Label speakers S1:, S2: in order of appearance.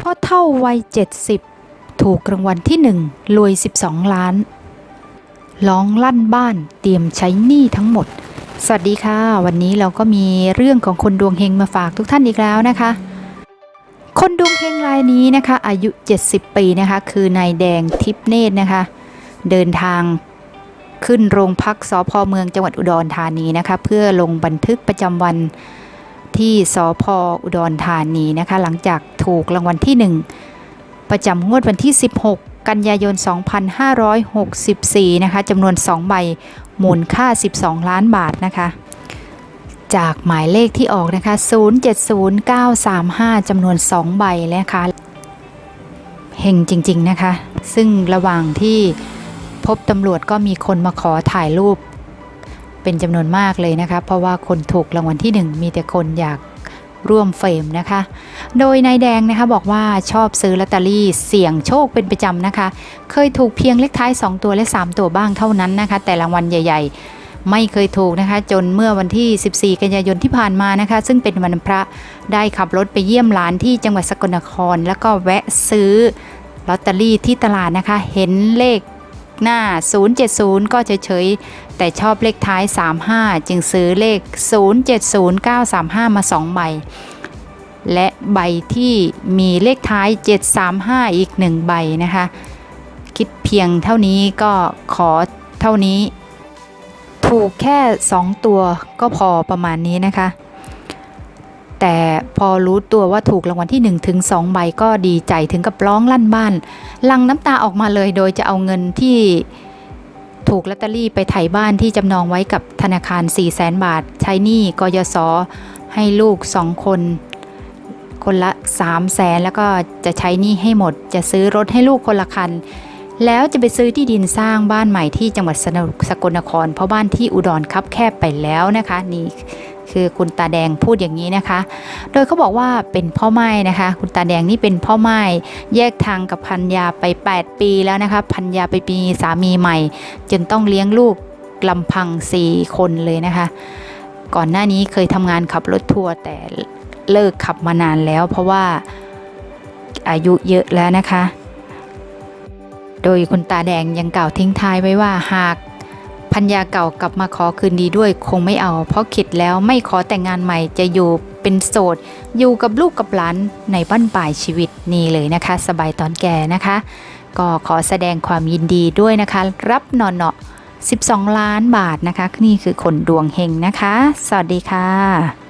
S1: พ่อเท่าวัย 70 ถูกรางวัลที่หนึ่งรวย 12 ล้าน ร้องลั่นบ้านเตรียมใช้หนี้ทั้งหมด สวัสดีค่ะ วันนี้เราก็มีเรื่องของคนดวงเฮงมาฝากทุกท่านอีกแล้วนะคะ คนดวงเฮงรายนี้นะคะ อายุ 70 ปีนะคะ คือนายแดงทิพเนตรนะคะ เดินทางขึ้นโรงพักสพเมืองจังหวัดอุดรธานีนะคะ เพื่อลงบันทึกประจำวัน ที่สพอุดรธานีนะคะ หลังจากถูกรางวัลที่ 1 ประจำงวดวันที่ 16 กันยายน 2564 นะคะจำนวน 2 ใบมูลค่า 12 ล้านบาทนะคะ จากหมายเลขที่ออกนะคะ 070935จำนวน 2 ใบนะคะเฮงจริง ๆ นะคะ ซึ่งระหว่างที่พบตำรวจก็มีคนมาขอถ่ายรูป เป็นจำนวนมากเลยนะคะ เพราะว่าคนถูกรางวัลที่ 1 มีแต่คนอยากร่วมเฟรมนะคะ โดยนายแดงนะคะบอกว่าชอบซื้อลอตเตอรี่เสี่ยงโชคเป็นประจำนะคะ เคยถูกเพียงเลขท้าย 2 ตัวและ 3 ตัวบ้างเท่านั้นนะคะ แต่รางวัลใหญ่ ๆ ไม่เคยถูกนะคะ จนเมื่อวันที่ 14 กันยายนที่ผ่านมานะคะ ซึ่งเป็นวันพระได้ขับรถไปเยี่ยมหลานที่จังหวัดสกลนคร แล้วก็แวะซื้อลอตเตอรี่ที่ตลาดนะคะ เห็นเลข หน้า 070 ก็เฉยๆ แต่ชอบเลขท้าย 35 จึงซื้อเลข 070935 มา 2 ใบ และใบที่มีเลขท้าย 735 อีก 1 ใบนะคะ คิดเพียงเท่านี้ก็ขอเท่านี้ ถูกแค่ 2 ตัวก็พอประมาณนี้นะคะ แต่ พอรู้ตัวว่าถูกรางวัลที่1ถึง2ใบก็ดีใจถึงกับร้องลั่นบ้าน ลังน้ำตาออกมาเลยโดยจะเอาเงินที่ถูกลอตเตอรี่ไปไถ่บ้านที่จำนองไว้กับธนาคาร 4 0 0แสนบาท ใช้หนี้กยศให้ลูก 2 คน คนละ 3 0 0แสนแล้วก็จะใช้หนี้ให้หมด จะซื้อรถให้ลูกคนละคัน แล้วจะไปซื้อที่ดินสร้างบ้านใหม่ที่จังหวัดสกลนคร เพราะบ้านที่อุดรคับแคบไปแล้วนะคะนี่ คือคุณตาแดงพูดอย่างนี้นะคะ โดยเขาบอกว่าเป็นพ่อไม้นะคะ คุณตาแดงนี่เป็นพ่อไม้แยกทางกับพันยาไป 8 ปีแล้วนะคะพันยาไปมีสามีใหม่ จนต้องเลี้ยงลูกลำพัง 4 คนเลยนะคะ ก่อนหน้านี้เคยทำงานขับรถทัวร์แต่เลิกขับมานานแล้ว เพราะว่าอายุเยอะแล้วนะคะ โดยคุณตาแดงยังกล่าวทิ้งท้ายไว้ว่าหาก พัญญาเก่ากลับมาขอคืนดีด้วยคงไม่เอา เพราะคิดแล้วไม่ขอแต่งงานใหม่จะอยู่เป็นโสด อยู่กับลูกกับหลานในบ้านปลายชีวิตนี่เลยนะคะ สบายตอนแก่นะคะ ก็ขอแสดงความยินดีด้วยนะคะ รับนอนเนาะ12 ล้านบาทนะคะ นี่คือคนดวงเฮงนะคะ สวัสดีค่ะ